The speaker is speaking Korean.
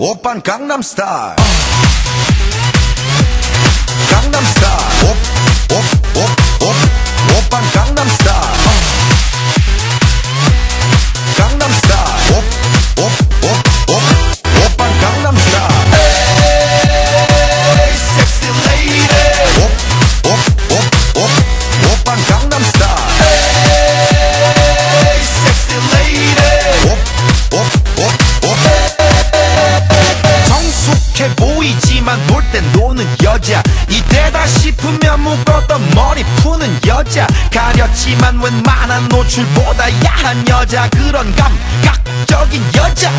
오빤 강남스타일 땐 노는 여자. 이때다 싶으면 묶었던 머리 푸는 여자. 가렸지만 웬만한 노출보다 야한 여자. 그런 감각적인 여자